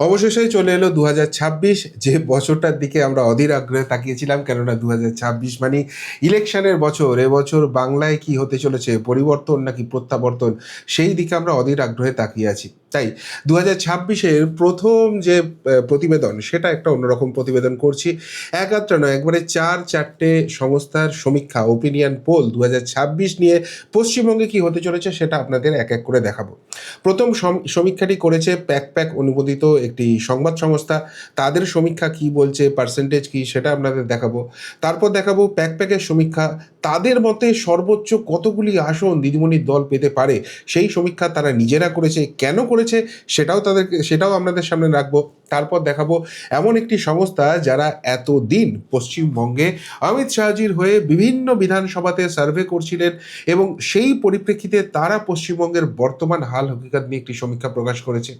অবশেষে চলে এলো দু হাজার ছাব্বিশ। যে বছরটার দিকে আমরা অধীর আগ্রহে তাকিয়েছিলাম, কেননা দু হাজার ছাব্বিশ মানে ইলেকশনের বছর। এবছর বাংলায় কি হতে চলেছে, পরিবর্তন নাকি প্রত্যাবর্তন, সেই দিকে আমরা অধীর আগ্রহে তাকিয়ে আছি। তাই দু হাজার ছাব্বিশের প্রথম যে প্রতিবেদন, সেটা একটা অন্যরকম প্রতিবেদন করছি। এক আধটা নয়, একবারে চার চারটে সংস্থার সমীক্ষা ওপিনিয়ন পোল দু ছাব্বিশ নিয়ে পশ্চিমবঙ্গে কি হতে চলেছে সেটা আপনাদের এক এক করে দেখাবো। প্রথম সম- সমীক্ষাটি করেছে প্যাক প্যাক অনুমোদিত একটি সংবাদ সংস্থা। তাদের সমীক্ষা কি বলছে পার্সেন্টেজ কি, সেটা আপনাদের দেখাবো। তারপর দেখাবো প্যাক প্যাকের সমীক্ষা। তাদের মতে সর্বোচ্চ কতগুলি আসন দিদিমণির দল পেতে পারে? সেই সমীক্ষা তারা নিজেরা করেছে। কেন করেছে সেটাও তাদের সেটাও আপনাদের সামনে রাখব। তারপর দেখাবো এমন একটি সংস্থা যারা এতদিন পশ্চিমবঙ্গে অমিত শাহজির হয়ে বিভিন্ন বিধানসভাতে সার্ভে করছিলেন এবং সেই পরিপ্রেক্ষিতে তারা পশ্চিমবঙ্গের বর্তমান হাল হকিকত নিয়ে একটি সমীক্ষা প্রকাশ করেছে।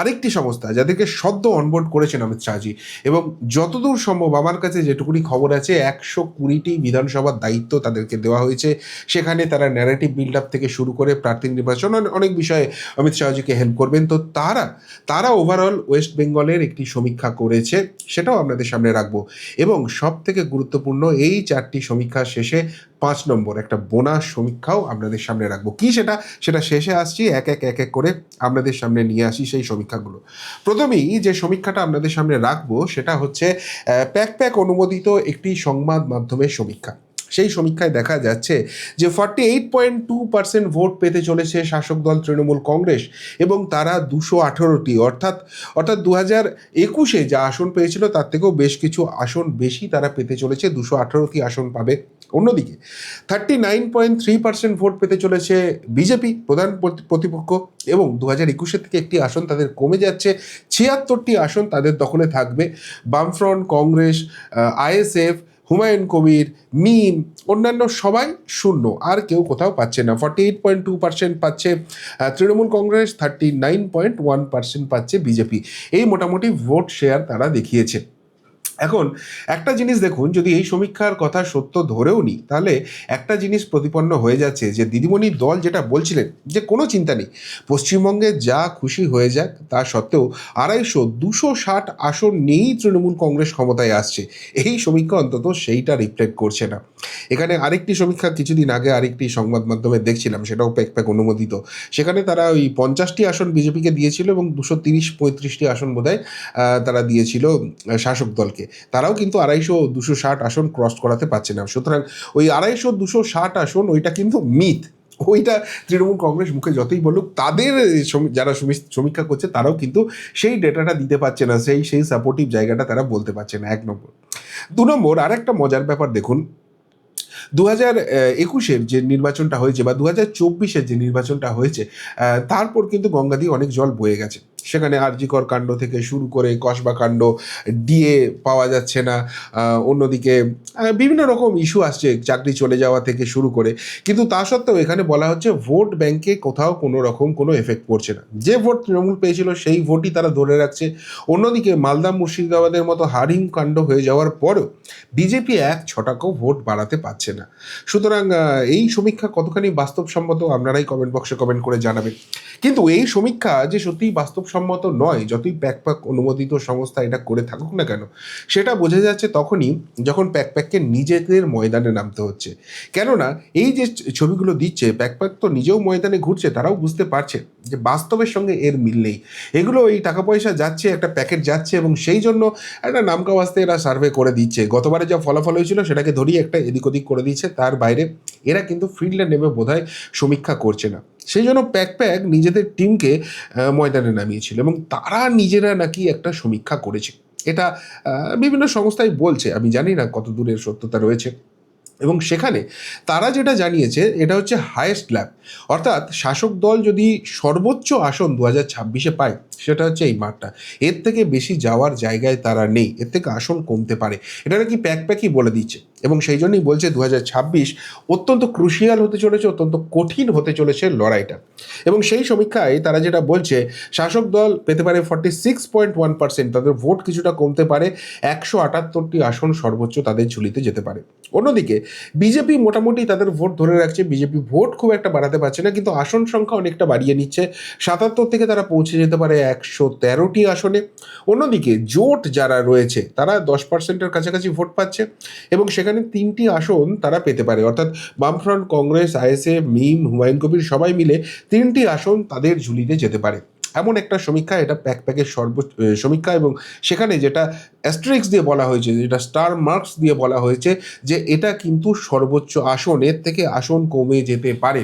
আরেকটি সংস্থা যাদেরকে সদ্য অনবোর্ড করেছেন অমিত শাহজি এবং যতদূর সম্ভব আমার কাছে যেটুকুনি খবর আছে, একশো কুড়িটি বিধানসভার দায়িত্ব তাদেরকে দেওয়া হয়েছে। সেখানে তারা ন্যারেটিভ বিল্ড আপ থেকে শুরু করে প্রার্থী নির্বাচন অনেক বিষয়ে অমিত শাহজিকে হেল্প করবেন। তো তারা তারা ওভারঅল ওয়েস্ট বেঙ্গলের একটি সমীক্ষা করেছে, সেটাও আপনাদের সামনে রাখব। এবং সব থেকে গুরুত্বপূর্ণ, এই চারটি সমীক্ষা শেষে পাঁচ নম্বর, একটা বোনাস সমীক্ষাও আপনাদের সামনে রাখব। কি সেটা? সেটা শেষে আসছি, এক এক এক এক করে আপনাদের সামনে নিয়ে আসি সেই সমীক্ষাগুলো। প্রথমেই যে সমীক্ষাটা আপনাদের সামনে রাখব, সেটা হচ্ছে প্যাক প্যাক অনুমোদিত একটি সংবাদ মাধ্যমের সমীক্ষা। সেই সমীক্ষায় দেখা যাচ্ছে যে forty eight point two percent vote পেতে চলেছে শাসক দল তৃণমূল কংগ্রেস এবং তারা দুশো আঠেরোটি, অর্থাৎ অর্থাৎ দু হাজার একুশে যা আসন পেয়েছিল তার থেকেও বেশ কিছু আসন বেশি তারা পেতে চলেছে, দুশো আঠেরোটি আসন পাবে অন্যদিকে। Thirty nine point three percent vote পেতে চলেছে বিজেপি, প্রধান প্রতিপক্ষ এবং দু হাজার একুশের থেকে একটি আসন তাদের কমে যাচ্ছে, ছিয়াত্তরটি আসন তাদের দখলে থাকবে। বামফ্রন্ট কংগ্রেস আইএসএফ হুমায়ুন কবির, মিম, অন্যান্য সবাই শূন্য, আর কেউ কোথাও পাচ্ছে না। Forty eight point two percent পাচ্ছে Trinamool Congress thirty nine point one percent পাচ্ছে বিজেপি। এই মোটামুটি ভোট শেয়ার তারা দেখিয়েছে। এখন একটা জিনিস দেখুন, যদি এই সমীক্ষার কথা সত্য ধরেও নিই, তাহলে একটা জিনিস প্রতিপন্ন হয়ে যাচ্ছে যে দিদিমণির দল যেটা বলছিলেন, যে কোনো চিন্তা নেই। পশ্চিমবঙ্গে যা খুশি হয়ে যাক, তা সত্ত্বেও আড়াইশো, দুশো ষাট আসন নিয়েই তৃণমূল কংগ্রেস ক্ষমতায় আসছে। এই সমীক্ষা অন্তত সেইটা রিফ্লেক্ট করছে না। এখানে আরেকটি সমীক্ষা কিছুদিন আগে আরেকটি সংবাদ মাধ্যমে দেখছিলাম, সেটাও প্যাক প্যাক অনুমোদিত। সেখানে তারা ওই পঞ্চাশটি আসন বিজেপিকে দিয়েছিল এবং দুশো তিরিশ, পঁয়ত্রিশটি আসন বোধহয় তারা দিয়েছিল শাসক দলকে। তারাও কিন্তু আড়াইশো দুশো ষাট আসন ক্রস করাতে পারছে না। সুতরাং ওই আড়াইশো দুশো ষাট আসন, ওইটা কিন্তু মিথ ওইটা তৃণমূল কংগ্রেস মুখে যতই বলুক, তাদের যারা সমী- সমীক্ষা করছে, তারাও কিন্তু সেই ডেটাটা দিতে পারছে না, সেই সেই সাপোর্টিভ জায়গাটা তারা বলতে পারছে না, এক নম্বর। দু নম্বর আর একটা মজার ব্যাপার দেখুন। দু হাজার একুশের যে নির্বাচনটা হয়েছে বা দু হাজার চব্বিশের যে নির্বাচনটা হয়েছে তারপর কিন্তু গঙ্গা দিয়ে অনেক জল বয়ে গেছে। সেখানে আরজিকর কাণ্ড থেকে শুরু করে কসবা কাণ্ড, ডিএ পাওয়া যাচ্ছে না অন্যদিকে বিভিন্ন রকম ইস্যু আসছে চাকরি চলে যাওয়া থেকে শুরু করে। কিন্তু তা সত্ত্বেও এখানে বলা হচ্ছে ভোট ব্যাংকে কোথাও কোনো রকম কোনো এফেক্ট পড়ছে না। যে ভোট তৃণমূল পেয়েছিল সেই ভোটই তারা ধরে রাখছে। অন্যদিকে মালদা মুর্শিদাবাদের মতো হারিম কাণ্ড হয়ে যাওয়ার পরেও বিজেপি এক ছটাকেও ভোট বাড়াতে পারছে না। সুতরাং এই সমীক্ষা কতখানি বাস্তবসম্মত, আপনারাই কমেন্ট বক্সে কমেন্ট করে জানাবেন। কিন্তু এই সমীক্ষা যে সত্যিই বাস্তবসম্মত নয়, যতই প্যাক প্যাক অনুমোদিত সংস্থা এটা করে থাকুক না কেন, সেটা বোঝা যাচ্ছে তখনই যখন প্যাক প্যাককে নিজেদের ময়দানে নামতে হচ্ছে। কেননা, এই যে ছবিগুলো দিচ্ছে প্যাক প্যাক তো নিজেও ময়দানে ঘুরছে, তারাও বুঝতে পারছে যে বাস্তবের সঙ্গে এর মিল নেই। এগুলো এই টাকা পয়সা যাচ্ছে, একটা প্যাকেট যাচ্ছে এবং সেই জন্য একটা নামকা বাস্তে এরা সার্ভে করে দিচ্ছে। গতবারে যা ফলাফল হয়েছিল সেটাকে ধরিয়ে একটা এদিক ওদিক করে দিচ্ছে, তার বাইরে এরা কিন্তু ফিল্ডে নেমে বোধহয় সমীক্ষা করছে না। সেই জন্য প্যাক প্যাক নিজেদের টিমকে ময়দানে নামিয়েছিল এবং তারা নিজেরা নাকি একটা সমীক্ষা করেছে। এটা বিভিন্ন সংস্থায় বলছে, আমি জানি না কত দূরের সত্যতা রয়েছে। এবং সেখানে তারা যেটা জানিয়েছে, এটা হচ্ছে হায়েস্ট ল্যাব অর্থাৎ শাসক দল যদি সর্বোচ্চ আসন দু হাজার ছাব্বিশে পায় সেটা হচ্ছে এই মাঠটা। এর থেকে বেশি যাওয়ার জায়গায় তারা নেই। এর থেকে আসন কমতে পারে। এটা নাকি প্যাক প্যাকই বলে দিচ্ছে। এবং সেই জন্যই বলছে দু হাজার ছাব্বিশ অত্যন্ত ক্রুশিয়াল হতে চলেছে, অত্যন্ত কঠিন হতে চলেছে লড়াইটা। এবং সেই সমীক্ষায় তারা যেটা বলছে, শাসক দল পেতে পারে forty six point one percent তাদের ভোট কিছুটা কমতে পারে, একশো আটাত্তরটি আসন সর্বোচ্চ তাদের ঝুলিতে যেতে পারে। অন্যদিকে বিজেপি মোটামুটি তাদের ভোট ধরে রাখছে। বিজেপি ভোট খুব একটা বাড়াতে পারছে না, কিন্তু আসন সংখ্যা অনেকটা বাড়িয়ে নিচ্ছে। সাতাত্তর থেকে তারা পৌঁছে যেতে পারে একশো তেরোটি আসনে। অন্যদিকে জোট যারা রয়েছে, তারা দশ পার্সেন্টের কাছাকাছি ভোট পাচ্ছে এবং সেখানে তিনটি আসন তারা পেতে পারে। অর্থাৎ বামফ্রন্ট কংগ্রেস আইএসএ মিম, হুমায়ুন কবির সবাই মিলে তিনটি আসন তাদের ঝুলিতে যেতে পারে। এমন একটা সমীক্ষা, এটা প্যাক প্যাকের সর্ব সমীক্ষা এবং সেখানে যেটা অ্যাস্ট্রিক্স দিয়ে বলা হয়েছে, যেটা স্টার মার্কস দিয়ে বলা হয়েছে যে এটা কিন্তু সর্বোচ্চ আসন, এর থেকে আসন কমে যেতে পারে।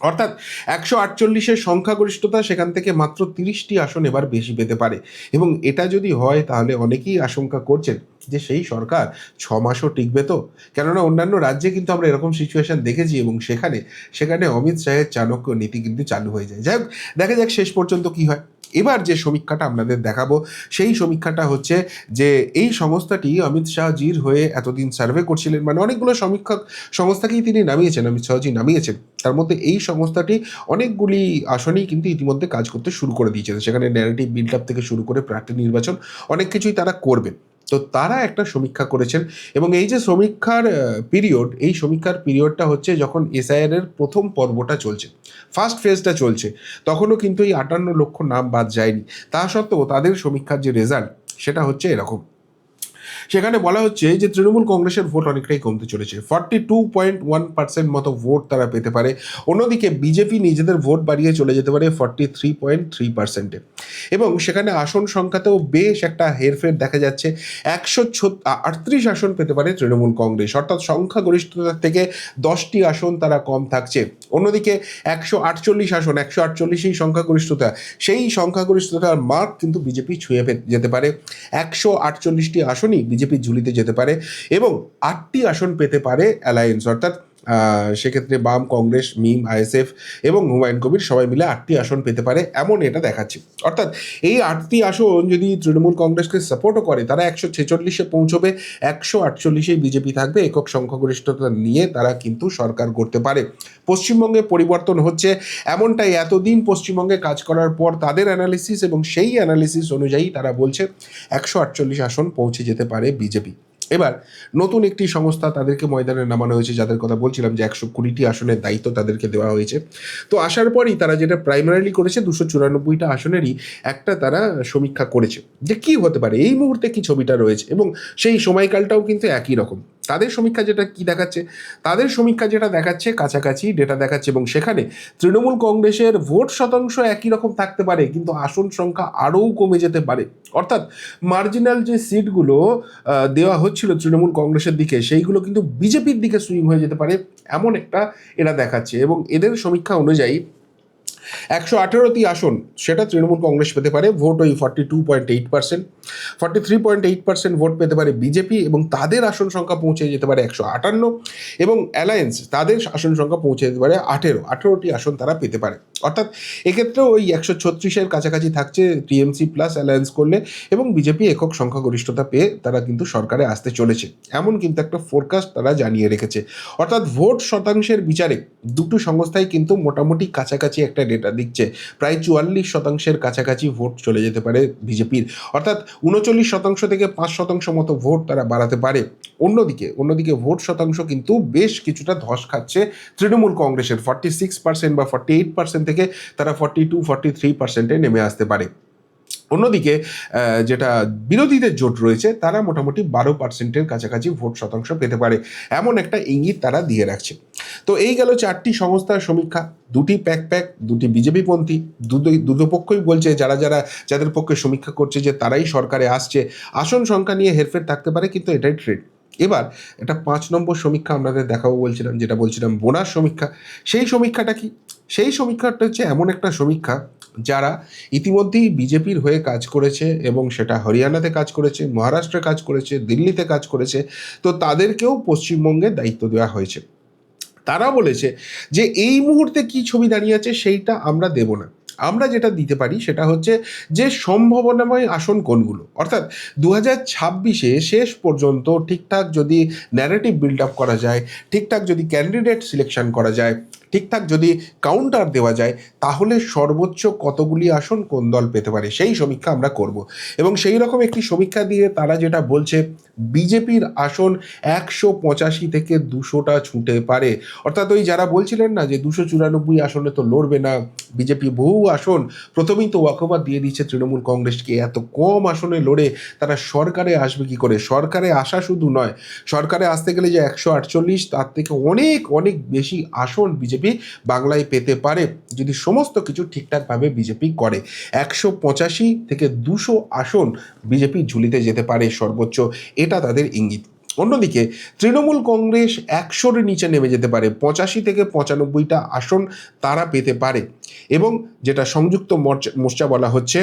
অর্থাৎ একশো আটচল্লিশের সংখ্যাগরিষ্ঠতা সেখান থেকে মাত্র তিরিশটি আসন এবার বেশি পেতে পারে। এবং এটা যদি হয়, তাহলে অনেকেই আশঙ্কা করছেন যে সেই সরকার ছ মাসও টিকবে তো? কেননা অন্যান্য রাজ্যে কিন্তু আমরা এরকম সিচুয়েশন দেখেছি এবং সেখানে সেখানে অমিত শাহের চাণক্য নীতি কিন্তু চালু হয়ে যায়। যাই হোক, দেখা যাক শেষ পর্যন্ত কি হয়। এবার যে সমীক্ষাটা আপনাদের দেখাবো, সেই সমীক্ষাটা হচ্ছে যে এই সংস্থাটি অমিত শাহজির হয়ে এতদিন সার্ভে করছিলেন মানে অনেকগুলো সমীক্ষক সংস্থাকেই তিনি নামিয়েছেন, অমিত শাহজি নামিয়েছেন। তার মধ্যে এই সংস্থাটি অনেকগুলি আসনেই কিন্তু ইতিমধ্যে কাজ করতে শুরু করে দিয়েছেন সেখানে ন্যারেটিভ বিল্ড আপ থেকে শুরু করে প্রার্থী নির্বাচন অনেক কিছুই তারা করবেন। তো তারা একটা সমীক্ষা করেছেন এবং এই যে সমীক্ষার পিরিয়ড এই সমীক্ষার পিরিয়ডটা হচ্ছে যখন এসআইআরের প্রথম পর্বটা চলছে ফার্স্ট ফেজটা চলছে, তখনও কিন্তু এই আটান্ন লক্ষ নাম বাদ যায়নি। তা সত্ত্বেও তাদের সমীক্ষার যে রেজাল্ট সেটা হচ্ছে এরকম। সেখানে বলা হচ্ছে যে তৃণমূল কংগ্রেসের ভোট অনেকটাই কমতে চলেছে। Forty two point one percent মতো ভোট তারা পেতে পারে। অন্যদিকে বিজেপি নিজেদের ভোট বাড়িয়ে চলে যেতে পারে ফর্টি থ্রি পয়েন্ট থ্রি পার্সেন্টে এবং সেখানে আসন সংখ্যাতেও বেশ একটা হেরফের দেখা যাচ্ছে। একশো আটত্রিশ আসন পেতে পারে তৃণমূল কংগ্রেস। অর্থাৎ সংখ্যাগরিষ্ঠতার থেকে দশটি আসন তারা কম থাকছে। অন্যদিকে একশো আটচল্লিশ আসন, একশো আটচল্লিশই সংখ্যাগরিষ্ঠতা। সেই সংখ্যাগরিষ্ঠতার মার্ক কিন্তু বিজেপি ছুঁয়ে যেতে পারে। একশো আটচল্লিশটি আসনই বিজেপির ঝুলিতে যেতে পারে এবং আটটি আসন পেতে পারে অ্যালায়েন্স অর্থাৎ সেক্ষেত্রে বাম, কংগ্রেস, মিম, আইএসএফ এবং হুমায়ুন কবির সবাই মিলে আটটি আসন পেতে পারে এমন এটা দেখাচ্ছে। অর্থাৎ এই আটটি আসন যদি তৃণমূল কংগ্রেসকে সাপোর্টও করে, তারা একশো ছেচল্লিশে পৌঁছবে, একশো আটচল্লিশেই বিজেপি থাকবে, একক সংখ্যাগরিষ্ঠতা নিয়ে তারা কিন্তু সরকার করতে পারে। পশ্চিমবঙ্গে পরিবর্তন হচ্ছে এমনটাই, এতদিন পশ্চিমবঙ্গে কাজ করার পর তাদের অ্যানালিসিস এবং সেই অ্যানালিসিস অনুযায়ী তারা বলছে, একশো আটচল্লিশ আসন পৌঁছে যেতে পারে বিজেপি। এবার, নতুন একটি সংস্থা তাদেরকে ময়দানে নামানো হয়েছে, যাদের কথা বলছিলাম যে একশো কুড়িটি আসনের দায়িত্ব তাদেরকে দেওয়া হয়েছে। তো আসার পরই তারা যেটা প্রাইমারিলি করেছে, দুশো চুরানব্বইটা আসনেরই একটা তারা সমীক্ষা করেছে। যে কি হতে পারে? এই মুহূর্তে কি ছবিটা রয়েছে? এবং সেই সময়কালটাও কিন্তু একই রকম। তাদের সমীক্ষা যেটা কি দেখাচ্ছে? তাদের সমীক্ষা যেটা দেখাচ্ছে, কাছাকাছি ডেটা দেখাচ্ছে এবং সেখানে তৃণমূল কংগ্রেসের ভোট শতাংশ একই রকম থাকতে পারে, কিন্তু আসন সংখ্যা আরও কমে যেতে পারে। অর্থাৎ মার্জিনাল যে সিটগুলো দেওয়া হচ্ছিল তৃণমূল কংগ্রেসের দিকে, সেইগুলো কিন্তু বিজেপির দিকে সুইং হয়ে যেতে পারে এমন একটা এরা দেখাচ্ছে। এবং এদের সমীক্ষা অনুযায়ী একশো আঠেরোটি আসন সেটা তৃণমূল কংগ্রেস পেতে পারে ভোট ওই forty two point eight percent forty three point eight percent vote পেতে পারে বিজেপি এবং তাদের আসন সংখ্যা পৌঁছে যেতে পারে একশো আটান্ন। এবং অ্যালায়েন্স তাদের আসন সংখ্যা পৌঁছে যেতে পারে আঠেরো। আঠেরোটি আসন তারা পেতে পারে। অর্থাৎ এক্ষেত্রেও ওই একশো ছত্রিশের কাছাকাছি থাকছে টিএমসি প্লাস অ্যালায়েন্স করলে এবং বিজেপি একক সংখ্যাগরিষ্ঠতা পেয়ে তারা কিন্তু সরকারে আসতে চলেছে। এমন কিন্তু একটা ফোরকাস্ট তারা জানিয়ে রেখেছে। অর্থাৎ ভোট শতাংশের বিচারে দুটো সংস্থাই কিন্তু মোটামুটি কাছাকাছি একটা ডেটা দিচ্ছে। প্রায় চুয়াল্লিশ শতাংশের কাছাকাছি ভোট চলে যেতে পারে বিজেপির। অর্থাৎ উনচল্লিশ শতাংশ থেকে পাঁচ শতাংশ মতো ভোট তারা বাড়াতে পারে। অন্যদিকে অন্যদিকে ভোট শতাংশ কিন্তু বেশ কিছুটা ধস খাচ্ছে তৃণমূল কংগ্রেসের। ফর্টি সিক্স পার্সেন্ট বা ফর্টি এইট পার্সেন্ট থেকে তারা ফর্টি টু ফর্টি থ্রি পার্সেন্টে নেমে আসতে পারে। অন্যদিকে যেটা বিরোধীদের জোট রয়েছে, তারা মোটামুটি বারো পার্সেন্টের কাছাকাছি ভোট শতাংশ পেতে পারে। এমন একটা ইঙ্গিত তারা দিয়ে রাখছে। তো এই গেল চারটি সংস্থার সমীক্ষা। দুটি প্যাক প্যাক, দুটি বিজেপিপন্থী দুটো দুটো পক্ষই বলছে, যারা যারা, যাদের পক্ষে সমীক্ষা করছে যে তারাই সরকারে আসছে। আসন সংখ্যা নিয়ে হেরফের থাকতে পারে, কিন্তু এটাই ট্রেড এবার এটা পাঁচ নম্বর সমীক্ষা আমাদের দেখাবো বলছিলাম, যেটা বলছিলাম, বোনাস সমীক্ষা। সেই সমীক্ষাটা কি? সেই সমীক্ষাটা হচ্ছে এমন একটা সমীক্ষা যারা ইতিমধ্যেই বিজেপির হয়ে কাজ করেছে এবং সেটা হরিয়ানাতে কাজ করেছে, মহারাষ্ট্রে কাজ করেছে, দিল্লিতে কাজ করেছে, তো তাদেরকেও পশ্চিমবঙ্গে দায়িত্ব দেওয়া হয়েছে। তারা বলেছে যে এই মুহূর্তে কি ছবি দাঁড়িয়ে আছে সেইটা আমরা দেব না। আমরা যেটা দিতে পারি সেটা হচ্ছে যে সম্ভাবনাময় আসন কোনগুলো? অর্থাৎ দু ছাব্বিশে শেষ পর্যন্ত ঠিকঠাক যদি ন্যারেটিভ বিল্ড আপ করা যায়, ঠিকঠাক যদি ক্যান্ডিডেট সিলেকশন করা যায় ঠিকঠাক যদি কাউন্টার দেওয়া যায়, তাহলে সর্বোচ্চ কতগুলি আসন কোন দল পেতে পারে? সেই সমীক্ষা আমরা করব। এবং সেই রকম একটি সমীক্ষা দিয়ে তারা যেটা বলছে, বিজেপির আসন একশো পঁচাশি থেকে দুশোটা ছুটে পারে। অর্থাৎ ওই যারা বলছিলেন না যে দুশো চুরানব্বই আসনে তো লড়বে না, বিজেপি বহু আসন, প্রথমেই তো ওয়াকওভার দিয়ে দিচ্ছে তৃণমূল কংগ্রেসকে, এত কম আসনে লড়ে তারা সরকারে আসবে কি করে? সরকারে আসা শুধু নয়, সরকারে আসতে গেলে যে একশো আটচল্লিশ, তার থেকে অনেক অনেক বেশি আসন বিজেপি বাংলায় পেতে পারে যদি সমস্ত কিছু ঠিকঠাকভাবে বিজেপি করে। একশো পঁচাশি থেকে দুশো আসন বিজেপি ঝুলিতে যেতে পারে সর্বোচ্চ, এটা তাদের ইঙ্গিত। অন্যদিকে তৃণমূল কংগ্রেস একশোর নিচে নেমে যেতে পারে, পঁচাশি থেকে পঁচানব্বইটা আসন তারা পেতে পারে। এবং যেটা সংযুক্ত মোর্চা বলা হচ্ছে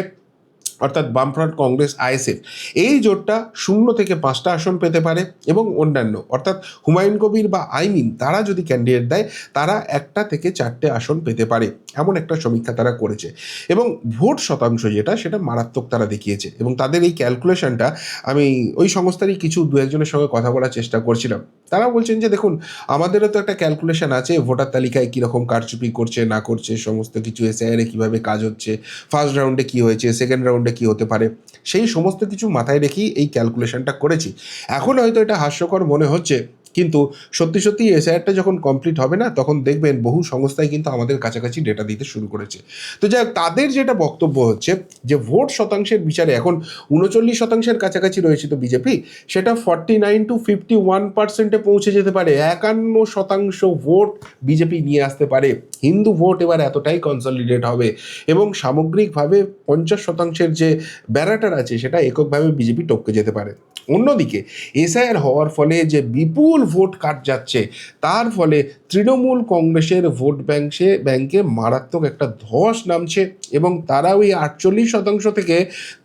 অর্থাৎ বামফ্রন্ট কংগ্রেস, আইএসএফ, এই জোটটা শূন্য থেকে পাঁচটা আসন পেতে পারে এবং অন্যান্য, অর্থাৎ হুমায়ুন কবির বা আইমিন, তারা যদি ক্যান্ডিডেট দেয়, তারা একটা থেকে চারটে আসন পেতে পারে, এমন একটা সমীক্ষা তারা করেছে। এবং ভোট শতাংশ যেটা, সেটা মারাত্মক তারা দেখিয়েছে এবং তাদের এই ক্যালকুলেশনটা আমি ওই সংস্থারই কিছু দু একজনের সঙ্গে কথা বলার চেষ্টা করছিলাম। তারা বলছেন যে, দেখুন, আমাদেরও তো একটা ক্যালকুলেশন আছে, ভোটার তালিকায় কীরকম কারচুপি করছে, না করছে, সমস্ত কিছু এসআইআরে কীভাবে কাজ হচ্ছে ফার্স্ট রাউন্ডে কী হয়েছে সেকেন্ড রাউন্ডে কী হতে পারে? সেই সমস্ত কিছু মাথায় রেখেই এই ক্যালকুলেশনটা করেছি। এখন হয়তো এটা হাস্যকর মনে হচ্ছে। কিন্তু সত্যি সত্যি এসআইআরটা যখন কমপ্লিট হবে না, তখন দেখবেন বহু সংস্থায় কিন্তু আমাদের কাছাকাছি ডেটা দিতে শুরু করেছে। তো যাই তাদের যেটা বক্তব্য হচ্ছে যে ভোট শতাংশের বিচারে এখন উনচল্লিশ শতাংশের কাছাকাছি রয়েছে তো বিজেপি সেটা forty nine to fifty one পার্সেন্টে পৌঁছে যেতে পারে। একান্ন শতাংশ ভোট বিজেপি নিয়ে আসতে পারে। হিন্দু ভোট এবার এতটাই কনসলিডেট হবে এবং সামগ্রিকভাবে পঞ্চাশ শতাংশের যে ব্যারাটার আছে, সেটা এককভাবে বিজেপি টপকে যেতে পারে। অন্যদিকে এসআইআর হওয়ার ফলে যে বিপুল ভোট কাট যাচ্ছে, তার ফলে তৃণমূল কংগ্রেসের ভোট ব্যাংকে ব্যাংকে মারাত্মক একটা ধস নামছে এবং তারা ওই আটচল্লিশ শতাংশ থেকে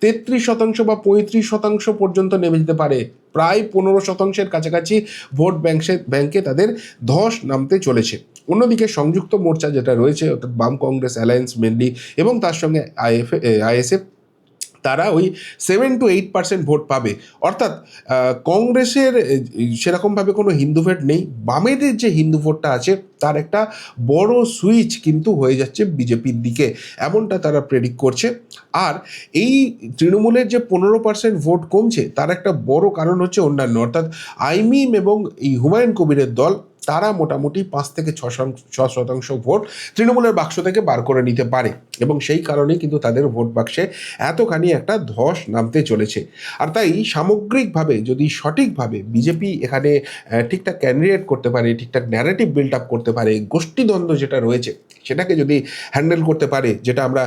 তেত্রিশ শতাংশ বা পঁয়ত্রিশ শতাংশ পর্যন্ত নেমে যেতে পারে। প্রায় পনেরো শতাংশের কাছাকাছি ভোট ব্যাংকে ব্যাংকে তাদের ধস নামতে চলেছে। অন্যদিকে সংযুক্ত মোর্চা যেটা রয়েছে, অর্থাৎ বাম কংগ্রেস, অ্যালায়েন্স, মেনলি এবং তার সঙ্গে আইএফ আইএসএফ তারা ওই seven to eight percent vote পাবে। অর্থাৎ কংগ্রেসের সেরকমভাবে কোনো হিন্দু ভোট নেই। বামেদের যে হিন্দু ভোটটা আছে, তার একটা বড় সুইচ কিন্তু হয়ে যাচ্ছে বিজেপির দিকে। এমনটা তারা প্রেডিক্ট করছে। আর এই তৃণমূলের যে পনেরো পার্সেন্ট ভোট কমছে, তার একটা বড় কারণ হচ্ছে অন্যান্য। অর্থাৎ, আইমিম এবং এই হুমায়ুন কবিরের দল তারা মোটামুটি পাঁচ থেকে ছ শতাংশ ভোট তৃণমূলের বাক্স থেকে বার করে নিতে পারে। এবং সেই কারণেই কিন্তু তাদের ভোট বাক্সে এতখানি একটা ধস নামতে চলেছে। আর তাই সামগ্রিকভাবে যদি সঠিকভাবে বিজেপি এখানে ঠিকঠাক ক্যান্ডিডেট করতে পারে, ঠিকঠাক ন্যারেটিভ বিল্ড আপ করতে পারে, গোষ্ঠীদ্বন্দ্ব যেটা রয়েছে, সেটাকে যদি হ্যান্ডেল করতে পারে, যেটা আমরা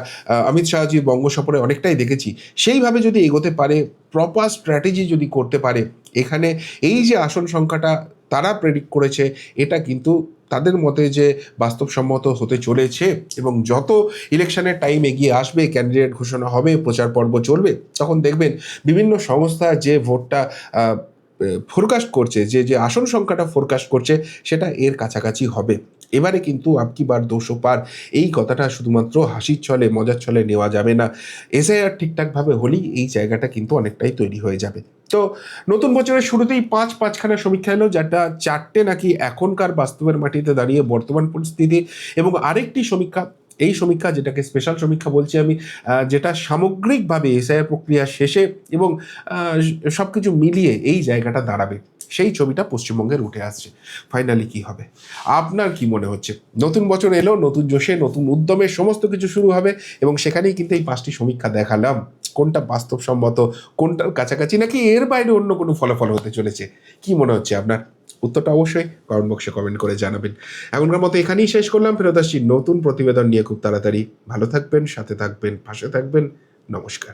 অমিত শাহজির বঙ্গ সফরে অনেকটাই দেখেছি, সেইভাবে যদি এগোতে পারে প্রপার স্ট্র্যাটেজি যদি করতে পারে, এখানে এই যে আসন সংখ্যাটা তারা প্রেডিক্ট করেছে, এটা কিন্তু তাদের মতে যে বাস্তবসম্মত হতে চলেছে এবং যত ইলেকশনের টাইম এগিয়ে আসবে ক্যান্ডিডেট ঘোষণা হবে, প্রচার পর্ব চলবে, তখন দেখবেন বিভিন্ন সংস্থা যে ভোটটা ফোরকাস্ট করছে, যে যে আসন সংখ্যাটা ফোরকাস্ট করছে, সেটা এর কাছাকাছি হবে। এবারে কিন্তু আপকি বার দোষো পার এই কথাটা শুধুমাত্র হাসির ছলে, মজার ছলে নেওয়া যাবে না। এসআইআর ঠিকঠাকভাবে হলেই এই জায়গাটা কিন্তু অনেকটাই তৈরি হয়ে যাবে। তো নতুন বছরের শুরুতেই পাঁচ পাঁচখানা সমীক্ষা এলো যেটা চারটে নাকি এখনকার বাস্তবের মাটিতে দাঁড়িয়ে বর্তমান পরিস্থিতি এবং আরেকটি সমীক্ষা, এই সমীক্ষা যেটাকে স্পেশাল সমীক্ষা বলছি আমি যেটা সামগ্রিকভাবে এসআইআর প্রক্রিয়া শেষে এবং সব কিছু মিলিয়ে এই জায়গাটা দাঁড়াবে। সেই ছবিটা পশ্চিমবঙ্গের উঠে আসছে। ফাইনালি কি হবে? আপনার কি মনে হচ্ছে? নতুন বছর এলো, নতুন জোশে, নতুন উদ্যমে সমস্ত কিছু শুরু হবে এবং সেখানেই কিন্তু এই পাঁচটি সমীক্ষা দেখালাম। কোনটা বাস্তবসম্মত, কোনটার কাছাকাছি, নাকি এর বাইরে অন্য কোনো ফলাফল হতে চলেছে? কি মনে হচ্ছে আপনার? উত্তরটা অবশ্যই কমেন্ট বক্সে কমেন্ট করে জানাবেন। এখনকার মতো এখানেই শেষ করলাম। ফেরত আসছি নতুন প্রতিবেদন নিয়ে খুব তাড়াতাড়ি। ভালো থাকবেন, সাথে থাকবেন, পাশে থাকবেন। নমস্কার।